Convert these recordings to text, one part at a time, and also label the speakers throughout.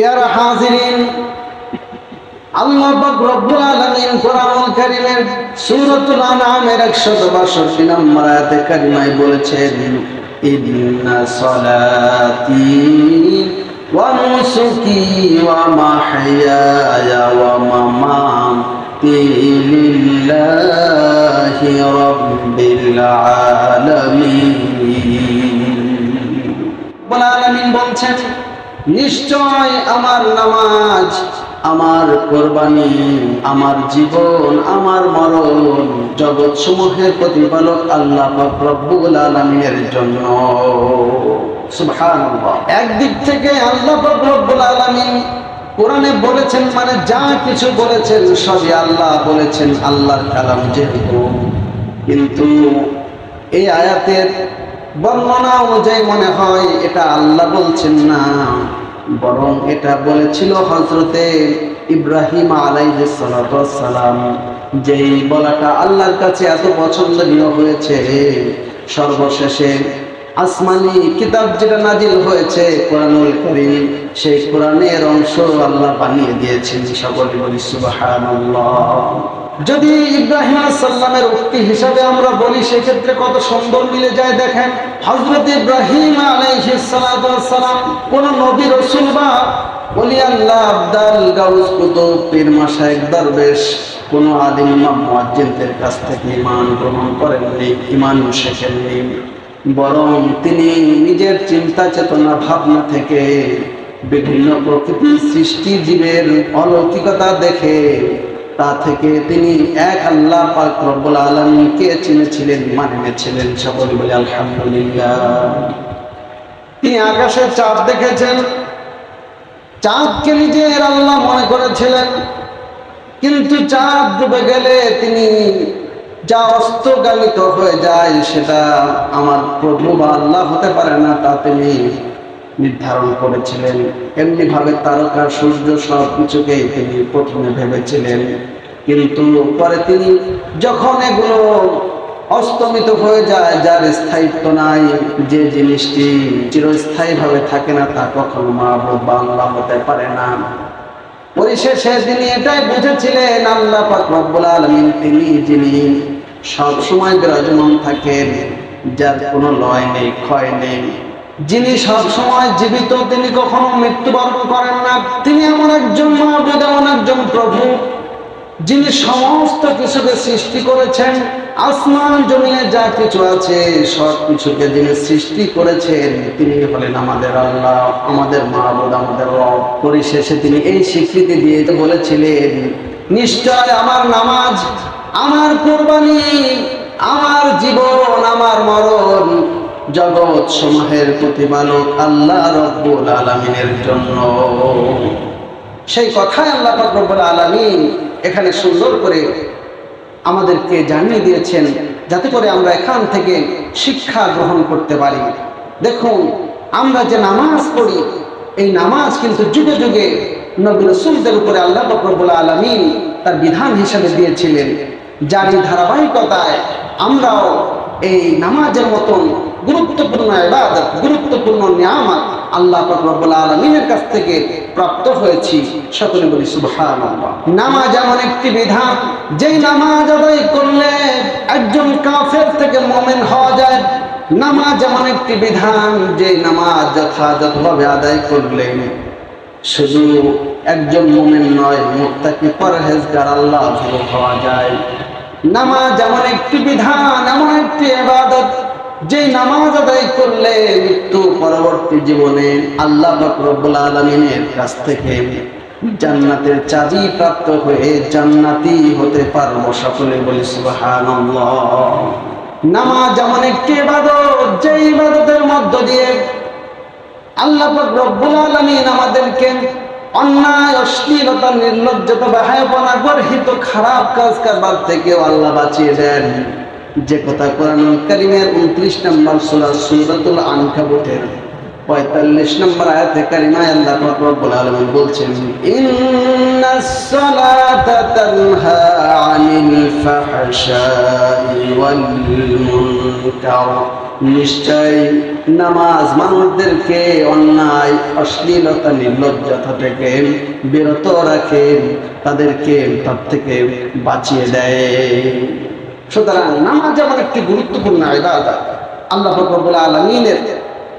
Speaker 1: পেয়ারা হাজিরিন, আল্লাহ পাক রব্বুল আলামিন কোরআনুল কারীমের সূরাতুল আনআমের 162 নম্বর আয়াতে কারিমায় বলেছেন, ইন্না সলাতি ওয়া ওয়া মাহইয়ায়া ওয়া মামাতি লিল্লাহি রব্বুল আলামিন বলছেন নিশ্চয় আমার নামাজ, আমার কোরবানি, আমার জীবন, আমার মরণ জগৎ সমূহের প্রতিপালক আল্লাহ রব্বুল আলামিনের জন্য। একদিক থেকে আল্লাহ রব্বুল আলামিন কোরআনে বলেছেন মানে যা কিছু বলেছেন সবই আল্লাহ বলেছেন, আল্লাহর কালাম যেহেতু। কিন্তু এই আয়াতের বর্ণনা অনুযায়ী মনে হয় এটা আল্লাহ বলছেন না, বরং এটা বলেছিল হজরতে ইব্রাহিম আলাইসালাম যেই বলাটা আল্লাহর কাছে এত পছন্দনীয় হয়েছে, সর্বশেষে আসমানি কিতাব যেটা নাজিল হয়েছে কোরআনুল করিম, সেই কোরআনের অংশ আল্লাহ বানিয়ে দিয়েছেন সকলে বলি সুবহানাল্লাহ। যদি ইব্রাহিম সাল্লামের উক্তি হিসাবে আমরা বলি, সেক্ষেত্রে কত সুন্দর মিলে যায় দেখেন। হজরত ইব্রাহিম কোন নবী রসুল বা বলি আল্লাহ আব্দাল পীর মাশায়েখ দরবেশ কোন আদিম কাছ থেকে ইমান গ্রহণ করেননি ইমান শেখেননি। বরং তিনি নিজের চিন্তা চেতনা ভাবনা থেকে বিভিন্ন প্রকৃতির সৃষ্টি জীবের অলৌকিকতা দেখে, তা থেকে তিনি এক আল্লাহ পাক রব্বুল আলমীকে চিনেছিলেন মানে নিয়েছিলেন সকলে বলে আলহামদুলিল্লাহ। তিনি আকাশের চাঁদ দেখেছেন। চাঁদকে নিজের আল্লাহ মনে করেছিলেন। কিন্তু চাঁদ ডুবে গেলে তিনি যা অস্তগামিত হয়ে যায় সেটা আমার প্রভু বা আল্লাহ হতে পারে না, তা তিনি নির্ধারণ করেছিলেন। এমনি ভাবে তারকা, সূর্য সব কিছুকেই তিনি প্রথমে ভেবেছিলেন। কিন্তু পরে তিনি যখন এগুলো অস্তমিত হয়ে যায়, যার স্থায়িত্ব নাই, যে জিনিসটি চিরস্থায়ীভাবে থাকে না, তা কখনো মাহবুব বা আল্লাহ হতে পারে না। পরিশেষে তিনি এটাই বুঝেছিলেন, আল্লাহ পাক রব্বুল তিনি যিনি সব সময় বিরাজমান থাকেন, যার কোনো লয় নেই, ক্ষয় নেই। যিনি সব সময় জীবিত, তিনি কখনো মৃত্যুবরণ করেন না। তিনি এমন একজন মহাবুদ, এমন একজন প্রভু, যিনি সমস্ত কিছুকে সৃষ্টি করেছেন। আসমান, জমিনে যা কিছু আছে, সব কিছুকে যিনি সৃষ্টি করেছেন, তিনি হলেন আমাদের আল্লাহ, আমাদের মাহবুদ, আমাদের রব। পরিশেষে তিনি এই স্বীকৃতি দিয়ে তো বলেছিলেন, নিশ্চয় আমার নামাজ আমার কোরবানি, আমার জীবন, আমার মরণ জগৎ সমূহের প্রতিপালক আল্লাহ রব্বুল আলমিনের জন্য। সেই কথাই আল্লাহ রব্বুল আলমিন এখানে সুন্দর করে আমাদেরকে জানিয়ে দিয়েছেন, যাতে করে আমরা এখান থেকে শিক্ষা গ্রহণ করতে পারি। দেখুন, আমরা যে নামাজ পড়ি, এই নামাজ কিন্তু যুগে যুগে নবী রসুলদের উপরে আল্লাহ রব্বুল আলমিন তার বিধান হিসেবে দিয়েছিলেন। যারই ধারাবাহিকতায় আমরাও এই নামাজের মতন গুরুত্বপূর্ণ ইবাদত, গুরুত্বপূর্ণ নিয়ামত আল্লাহ রব্বুল আলমিনের কাছ থেকে প্রাপ্ত হয়েছি। সকলে বলি সুবহানাল্লাহ। নামাজ এমন একটি বিধান, যেই নামাজ আদায় করলে একজন কাফের থেকে মোমেন হওয়া যায়। নামাজ এমন একটি বিধান যে নামাজ যথাযথভাবে আদায় করলে শুধু একজন মোমেন নয় মুক্তাকি পরহেজগার আল্লাহ হওয়া যায়। নামাজ এমন একটি বিধান, এমন একটি এবাদত যে নামাজ আদায় করলে মৃত্যু পরবর্তী জীবনে আল্লাহ রব্বুল আলমিনের কাছ থেকে জান্নাতের চাবি প্রাপ্ত হয়ে জান্নাতি হতে পারব সকলে বলি সুবহানাল্লাহ। নামাজ এমন একটি ইবাদত যে ইবাদতের মধ্য দিয়ে আল্লাহ রব্বুল আলামিন আমাদেরকে অন্যায়, অশ্লীলতা, নির্লজ্জতা বাহায়পনা গর্হিত, খারাপ কাজ কারবার থেকে আল্লাহ বাঁচিয়ে দেন। যে কথা কোরআন কারিমের উনত্রিশ নম্বর সুরা সুরাতুল আনকাবুতের পঁয়তাল্লিশ নম্বর আয়াতে কারিমায় আল্লাহ রব্বুল আলামিন বলছেন ইন্নাস আনিল ফাহশাই ওয়াল মুনকার। নিশ্চয় নামাজ মানুষদেরকে অন্যায়, অশ্লীলতা, নির্লজ্জতা থেকে বিরত রাখে, তাদেরকে তার থেকে বাঁচিয়ে দেয়। সুতরাং নামাজ আমার একটি গুরুত্বপূর্ণ ইবাদত, আল্লাহ রব্বুল আলমিনের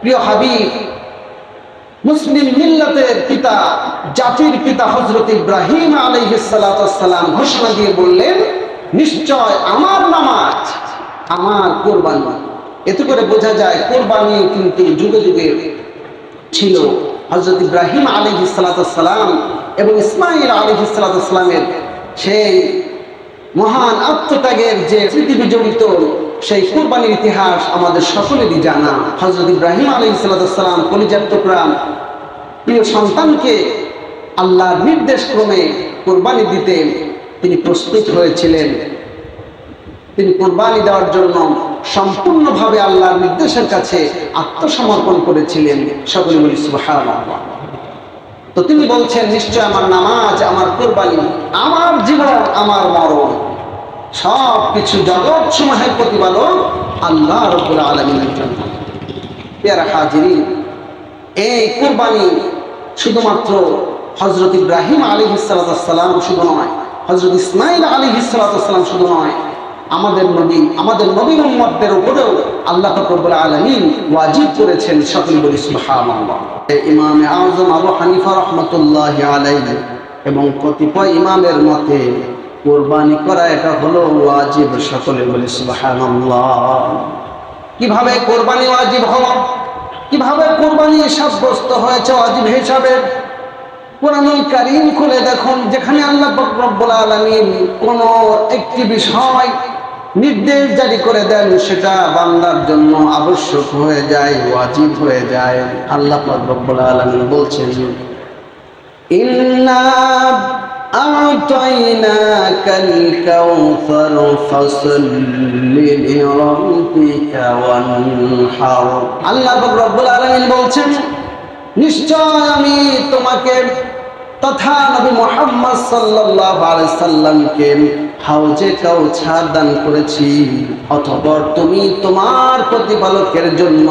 Speaker 1: প্রিয় হাবিব, মুসলিম মিল্লাতের পিতা, জাতির পিতা হজরত ইব্রাহিম আলাইহিসালাম ঘোষণা দিয়ে বললেন, নিশ্চয় আমার নামাজ আমার কোরবানি। এতে করে বোঝা যায় কোরবানি কিন্তু যুগে যুগে ছিল। হজরত ইব্রাহিম আলী সালাম এবং ইসমাইল আলী সালামের সেই মহান আত্মত্যাগের যে স্মৃতি বিজড়িত, সেই কোরবানির ইতিহাস আমাদের সকলেরই জানা। হজরত ইব্রাহিম আলী সালাম কলিজার প্রিয় সন্তানকে আল্লাহর নির্দেশ ক্রমে কোরবানি দিতে তিনি প্রস্তুত হয়েছিলেন। তিনি কোরবানি দেওয়ার জন্য সম্পূর্ণভাবে আল্লাহর নির্দেশের কাছে আত্মসমর্পণ করেছিলেন সকলে বলি সুবহানাল্লাহ। তো তিনি বলছেন, নিশ্চয় আমার নামাজ, আমার কোরবানি, আমার জীবন, আমার মরণ সব কিছু জগৎ সমূহের প্রতিপালক আল্লাহ রব্বুল আলমিনের জন্য। পেয়ারা হাজিরি এই কোরবানি শুধুমাত্র হজরত ইব্রাহিম আলী হিসালাম শুধু নয় হজরত ইসমাইল আলী হিসালাম শুধু নয় আমাদের নবী আমাদের নবী মোহাম্মদের উপরেও আল্লাহ ফকরবুল আলমিন ওয়াজিব করেছেন সকল বলি ইমামে আজম আবু হানিফা রহমতুল্লাহ আলাই এবং কতিপয় ইমামের মতে কোরবানি করা এটা হলো ওয়াজিব সকলে বলি কীভাবে কোরবানি ওয়াজিব হলো? কীভাবে কোরবানি সাব্যস্ত হয়েছে ওয়াজিব হিসাবে? কোরআনুল কারিম খুলে দেখুন, যেখানে আল্লাহ রব্বুল আলমিন কোনো একটি বিষয় নির্দেশ জারি করে দেন সেটা বান্দার জন্য আবশ্যক হয়ে যায় ওয়াজিব হয়ে যায় আল্লাহ রব্বুল আলমিন বলছেন ইন্না أعطيناك الكوثر فصل لربك وانحر আল্লাহ রব্বুল আলামিন বলছেন নিশ্চয় আমি তোমাকে তথা নবী মোহাম্মদ সাল্লামকে হাউজে কাউছার দান করেছি। অতঃপর তুমি তোমার প্রতিপালকের জন্য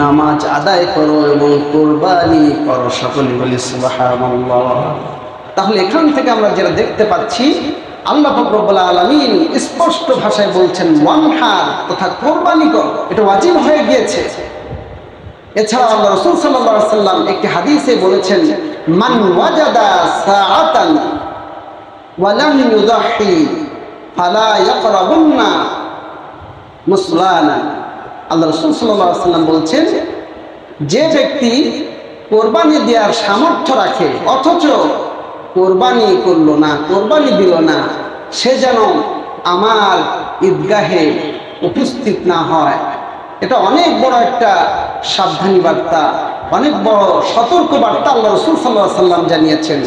Speaker 1: নামাজ আদায় করো এবং কোরবানি করো সকলে বলি তাহলে এখান থেকে আমরা যেটা দেখতে পাচ্ছি, আল্লাহ ফকরবুল্লা আলমিন স্পষ্ট ভাষায় বলছেন ওয়ানহার তথা কোরবানি কর। এটা ওয়াজিব হয়ে গিয়েছে। এছাড়া আল্লাহ রসুল সাল্লাহ সাল্লাম একটি হাদিসে বলেছেন মান ওয়াজাদা সাআতান ওয়ালাম ইউদাহি ফালা ইয়াকরাবুন্না মুসলানা। আল্লাহ রসুল সাল্লাহ সাল্লাম বলছেন, যে ব্যক্তি কোরবানি দেওয়ার সামর্থ্য রাখে, অথচ কোরবানি করল না, কোরবানি দিল না, সে যেন আমার ঈদগাহে উপস্থিত না হয়। এটা অনেক বড় একটা সাবধানী বার্তা। অনেক বড় সতর্ক বার্তা আল্লাহ রসুল সাল্লাহ সাল্লাম জানিয়েছেন।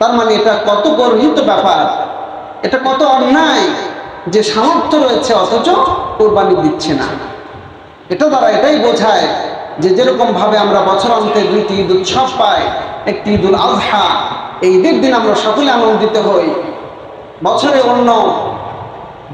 Speaker 1: তার মানে এটা কত গর্হিত ব্যাপার, এটা কত অন্যায় যে সামর্থ্য রয়েছে, অথচ কোরবানি দিচ্ছে না। এটা দ্বারা এটাই বোঝায় যে যেরকম ভাবে আমরা বছর অন্তে দুইটি ঈদ উৎসব পাই, একটি ঈদুল আজহা এই ঈদের দিন আমরা সকলে আনন্দিত হই। বছরে অন্য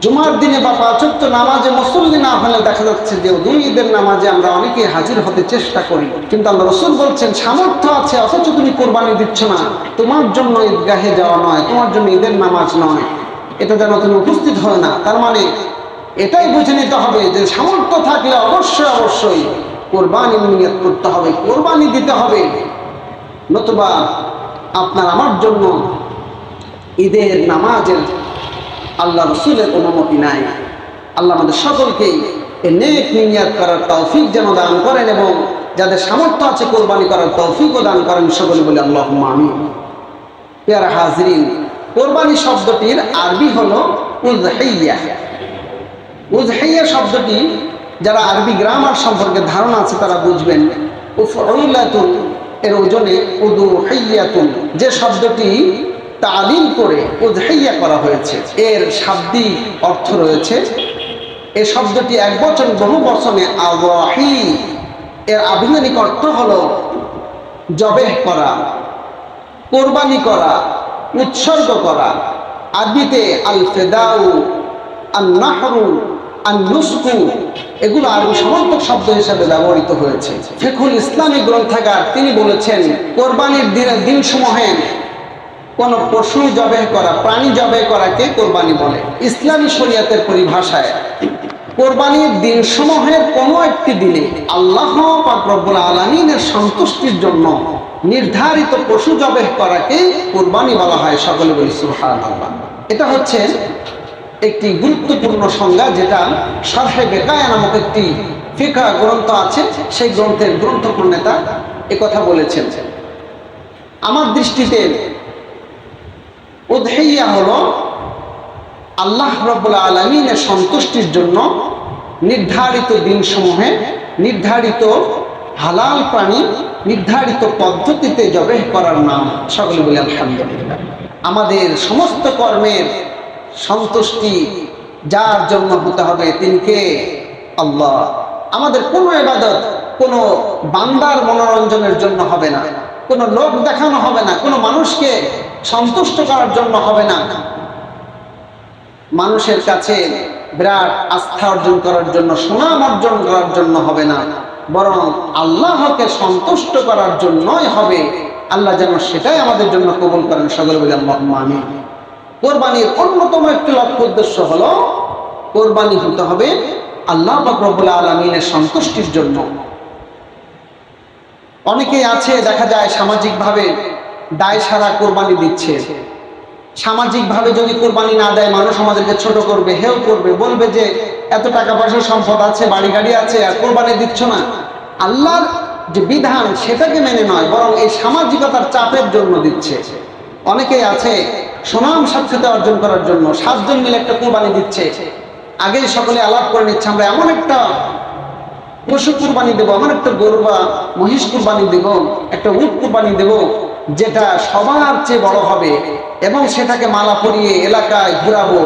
Speaker 1: জুমার দিনে বা পাঁচত্ব নামাজে মুসল্লি না হলে দেখা যাচ্ছে যে দুই ঈদের নামাজে আমরা অনেকে হাজির হতে চেষ্টা করি। কিন্তু আল্লাহ রসুল বলছেন, সামর্থ্য আছে, অথচ তুমি কোরবানি দিচ্ছ না। তোমার জন্য ঈদগাহে যাওয়া নয়, তোমার জন্য ঈদের নামাজ নয়। এটা যেন তুমি উপস্থিত হয় না। তার মানে এটাই বুঝে নিতে হবে যে সামর্থ্য থাকলে অবশ্যই অবশ্যই কোরবানি নিয়ত করতে হবে, কোরবানি দিতে হবে। নতুবা আপনার আমার জন্য ঈদের নামাজের আল্লাহ রসুলের অনুমতি নাই। আল্লাহ আমাদের সকলকেই এ নেক নিয়াত করার তৌফিক যেন দান করেন এবং যাদের সামর্থ্য আছে কোরবানি করার তৌফিকও দান করেন সকলে বলে আল্লাহ মামি পেয়ারা হাজরিন, কোরবানি শব্দটির আরবি হলো উজহাইয়া উজহাইয়া শব্দটি, যারা আরবি গ্রামার সম্পর্কে ধারণা আছে তারা বুঝবেন। উফউলাতুন, এর ওজনে উদু হাইয়াতুন যে শব্দটি তালিম করে উজহাইয়া করা হয়েছে। এর শাব্দিক অর্থ রয়েছে, এ শব্দটি এক বচন বহু বচনে আওয়াহি। এর আধুনিক অর্থ হলো জবেহ করা, কোরবানি করা, উৎসর্গ করা। আদিতে আল ফেদাউ আল নাহরু আর নুস্কু এগুলো আরবি সমর্থক শব্দ হিসেবে ব্যবহৃত হয়েছে। ফেকুল ইসলামী গ্রন্থাগার তিনি বলেছেন, কোরবানির দিনের দিনসমূহে কোন পশু জবে করা, প্রাণী জবে করাকে কোরবানি বলে? ইসলামী শরিয়াতের পরিভাষায় কোরবানির দিন সমূহের কোনো একটি দিনে আল্লাহ রব্বুল আলমিনের সন্তুষ্টির জন্য নির্ধারিত পশু জবে করাকে কোরবানি বলা হয় সকলে বলি সুহান এটা হচ্ছে একটি গুরুত্বপূর্ণ সংজ্ঞা যেটা সারহে বেকায়া নামক একটি ফিকা গ্রন্থ আছে, সেই গ্রন্থের গ্রন্থ প্রণেতা কথা বলেছেন। আমার দৃষ্টিতে উদহাইয়া হলো আল্লাহ রব্বুল আলমিনের সন্তুষ্টির জন্য নির্ধারিত দিনসমূহে নির্ধারিত হালাল প্রাণী নির্ধারিত পদ্ধতিতে জবেহ করার নাম। সকলে বলে, আলহামদুলিল্লাহ। আমাদের সমস্ত কর্মের সন্তুষ্টি যার জন্য হতে হবে তিনকে আল্লাহ। আমাদের কোনো এবাদত কোনো বান্দার মনোরঞ্জনের জন্য হবে না। কোনো লোক দেখানো হবে না। কোনো মানুষকে সন্তুষ্ট করার জন্য হবে না। মানুষের কাছে বিরাট আস্থা অর্জন করার জন্য, সুনাম অর্জন করার জন্য হবে না। বরং আল্লাহকে সন্তুষ্ট করার জন্যই হবে। আল্লাহ যেন সেটাই আমাদের জন্য কবুল করেন, সকল বলে আমি কোরবানির অন্যতম একটি লক্ষ্য উদ্দেশ্য হলো, কোরবানি হতে হবে আল্লাহ রব্বুল আলমিনের সন্তুষ্টির জন্য। অনেকেই আছে, দেখা যায় সামাজিকভাবে দায় সারা কোরবানি দিচ্ছে। সামাজিকভাবে যদি কোরবানি না দেয়, মানুষ আমাদেরকে ছোট করবে হেউ করবে, বলবে যে, এত টাকা পয়সা সম্পদ আছে, বাড়ি গাড়ি আছে, আর কোরবানি দিচ্ছ না। আল্লাহর যে বিধান, সেটাকে মেনে নয়, বরং এই সামাজিকতার চাপের জন্য দিচ্ছে। অনেকেই আছে সুনাম সাক্ষাতে অর্জন করার জন্য, সাতজন মিলে একটা কোরবানি দিচ্ছে। আগেই সকলে আলাপ করে নিচ্ছে, আমরা এমন একটা পশু কুরবানি দেবো, এমন একটা গরু বা মহিষ কুরবানি দেব, একটা উট কুরবানি দেব যেটা সবার চেয়ে বড় হবে এবং সেটাকে মালা পরিয়ে এলাকায় ঘুরাবো,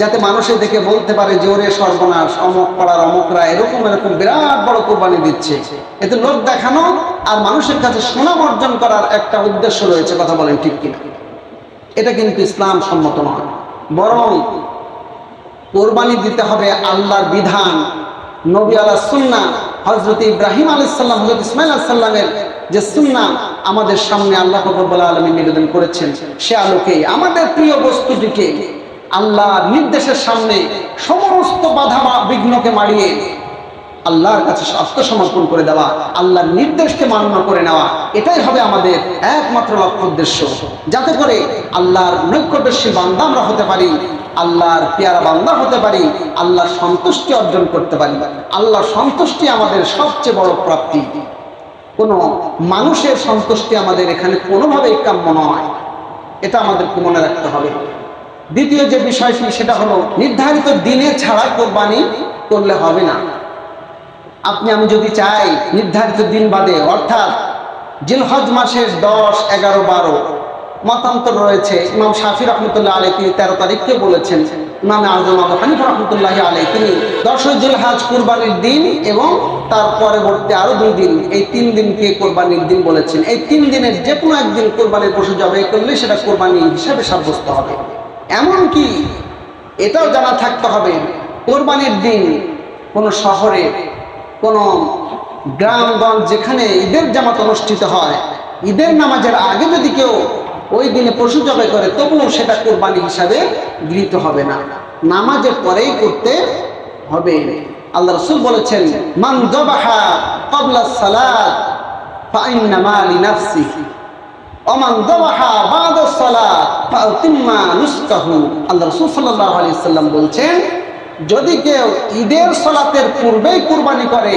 Speaker 1: যাতে মানুষের দেখে বলতে পারে ওরে সর্বনাশ, অমক পাড়ার অমকরা, এরকম এরকম বিরাট বড় কোরবানি দিচ্ছে। এতে লোক দেখানো আর মানুষের কাছে সুনাম অর্জন করার একটা উদ্দেশ্য রয়েছে, কথা বলেন ঠিক কিনা। এটা কিন্তু ইসলাম সম্মত নয়। বরং কোরবানি দিতে হবে আল্লাহর বিধান, নবী আলাহ সুন্না হজরত ইব্রাহিম আলাইসাল্লাম হজরত ইসমাইল আলাইসাল্লামের যে সুন্না আমাদের সামনে আল্লাহ কবুল্লাহ আলমী নিবেদন করেছেন, সে আলোকে আমাদের প্রিয় বস্তুটিকে আল্লাহর নির্দেশের সামনে সমস্ত বাধা বিঘ্নকে মারিয়ে আল্লাহর কাছে আত্মসমর্পণ করে দেওয়া, আল্লাহর নির্দেশকে মান্য করে নেওয়া, এটাই হবে আমাদের একমাত্র লক্ষ্য উদ্দেশ্য। যাতে করে আল্লাহর নৈকট্যশী বান্দা আমরা হতে পারি, আল্লাহর পেয়ারা বান্দা হতে পারি, আল্লাহর সন্তুষ্টি অর্জন করতে পারি। আল্লাহর সন্তুষ্টি আমাদের সবচেয়ে বড় প্রাপ্তি। কোনো মানুষের সন্তুষ্টি আমাদের এখানে কোনোভাবেই কাম্য নয়। এটা আমাদেরকে মনে রাখতে হবে। দ্বিতীয় যে বিষয়টি, সেটা হলো নির্ধারিত দিনে ছাড়া কোরবানি করলে হবে না। আপনি, আমি যদি চাই নির্ধারিত দিন বাদে, অর্থাৎ জিলহজ মাসের দশ, এগারো, বারো, মতান্তর রয়েছে। ইমাম শাফি রহমতুল্লাহ আলী তিনি তেরো তারিখকে বলেছেন ইমামে আজম আবু হানিফ রহমতুল্লাহ আলী তিনি দশই জিলহাজ কুরবানির দিন এবং তার পরবর্তী আরও দুই দিন, এই তিন দিনকে কোরবানির দিন বলেছেন। এই তিন দিনের যে কোনো একদিন কোরবানির পশু জবাই করলে সেটা কোরবানি হিসাবে সাব্যস্ত হবে। এমনকি এটাও জানা থাকতে হবে, কোরবানির দিন কোনো শহরে, কোনো গ্রামগঞ্জ যেখানে ঈদের জামাত অনুষ্ঠিত হয়, ঈদের নামাজের আগে যদি কেউ ওই দিনে পশু জবাই করে, তবুও সেটা কোরবানি হিসাবে গৃহীত হবে না। নামাজের পরেই করতে হবে। আল্লাহ রসুল বলেছেন, মান দবাহা কবলা সালাত বলছেন, যদি কেউ ঈদের সলাতের পূর্বেই কুরবানি করে,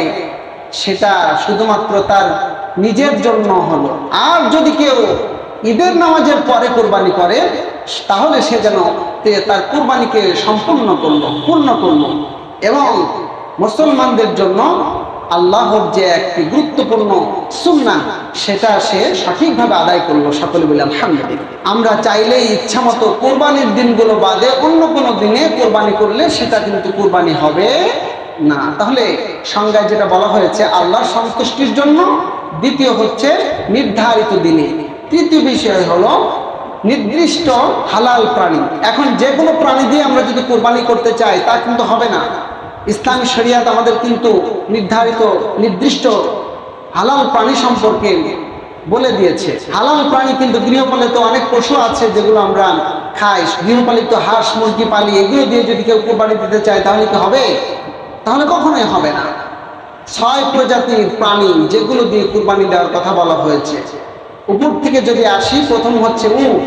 Speaker 1: সেটা শুধুমাত্র তার নিজের জন্য হলো। আর যদি কেউ ঈদের নামাজের পরে কোরবানি করে, তাহলে সে যেন তার কোরবানিকে সম্পূর্ণ করল, পূর্ণ করল। এবং মুসলমানদের জন্য আল্লাহর যে একটি গুরুত্বপূর্ণ সুন্না, সেটা সে সঠিকভাবে আদায় করল সকলে বলে আলহামদুলিল্লাহ। আমরা চাইলেই ইচ্ছা মতো কোরবানির দিনগুলো বাদে অন্য কোনো দিনে কোরবানি করলে সেটা কিন্তু কোরবানি হবে না। তাহলে সংজ্ঞায় যেটা বলা হয়েছে, আল্লাহর সন্তুষ্টির জন্য, দ্বিতীয় হচ্ছে নির্ধারিত দিনে। তৃতীয় বিষয় হলো নির্দিষ্ট হালাল প্রাণী। এখন যে কোনো প্রাণী দিয়ে আমরা যদি কোরবানি করতে চাই, তা কিন্তু হবে না। ইসলামী, শরিয়াত আমাদের কিন্তু নির্ধারিত, নির্দিষ্ট হালাল প্রাণী সম্পর্কে বলে দিয়েছে। হালাল প্রাণী কিন্তু গৃহপালিত অনেক পশু আছে যেগুলো আমরা খাই। গৃহপালিত হাঁস, মুরগি, পালি, এগুলো দিয়ে যদি কেউ কোরবানি দিতে চায়, তাহলে কি হবে? তাহলে কখনোই হবে না। ছয় প্রজাতির প্রাণী যেগুলো দিয়ে কোরবানি দেওয়ার কথা বলা হয়েছে। উপর থেকে যদি আসি, প্রথম হচ্ছে উট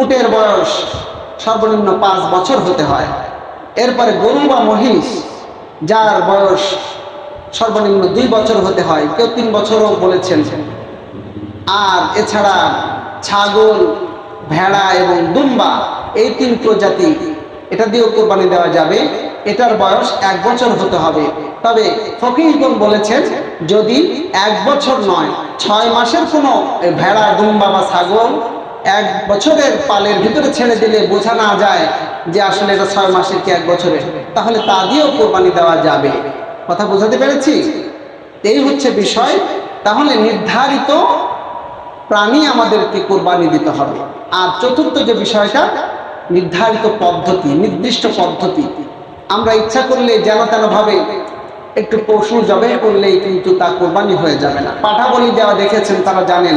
Speaker 1: উটের বয়স সর্বনিম্ন পাঁচ বছর হতে হয়। এরপরে গরু বা মহিষ, যার বয়স সর্বনিম্ন দুই বছর হতে হয়, কেউ তিন বছরও বলেছেন। আর এছাড়া ছাগল, ভেড়া এবং দুম্বা, এই তিন প্রজাতি, এটা দিয়েও কোরবানি দেওয়া যাবে। এটার বয়স এক বছর হতে হবে। তবে ফকিরগণ বলেছেন? যদি এক বছর নয়, ছয় মাসের কোনো ভেড়া দুম্বা বা ছাগল এক বছরের পালের ভিতরে ছেড়ে দিলে বোঝা না যায় যে আসলে এটা ছয় মাসের কি এক বছরের, তাহলে তা দিয়েও কোরবানি দেওয়া যাবে। কথা বোঝাতে পেরেছি? এই হচ্ছে বিষয়। তাহলে নির্ধারিত প্রাণী আমাদেরকে কোরবানি দিতে হবে। আর চতুর্থ যে বিষয়টা, নির্ধারিত পদ্ধতি, নির্দিষ্ট পদ্ধতি। আমরা ইচ্ছা করলে যেন তেন ভাবে একটু পশু জবে করলেই কিন্তু তা কোরবানি হয়ে যাবে না। পাঠা বলি দেওয়া দেখেছেন তারা জানেন,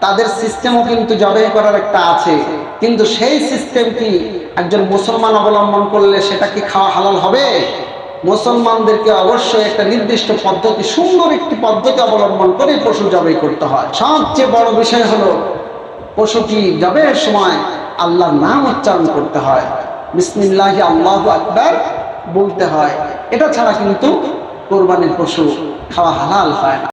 Speaker 1: তাদের সিস্টেমও কিন্তু জবে করার একটা আছে। কিন্তু সেই সিস্টেম কি একজন মুসলমান অবলম্বন করলে সেটা কি খাওয়া হালাল হবে? মুসলমানদেরকে অবশ্যই একটা নির্দিষ্ট পদ্ধতি, সুন্দর একটি পদ্ধতি অবলম্বন করে পশু জবাই করতে হয়। সবচেয়ে বড় বিষয় হলো পশুটি জবের সময় আল্লাহর নাম উচ্চারণ করতে হয়। বিসমিল্লাহ আল্লাহ আকবার। বলতে হয়। এটা ছাড়া কিন্তু কোরবানির পশু খাওয়া হালাল হয় না।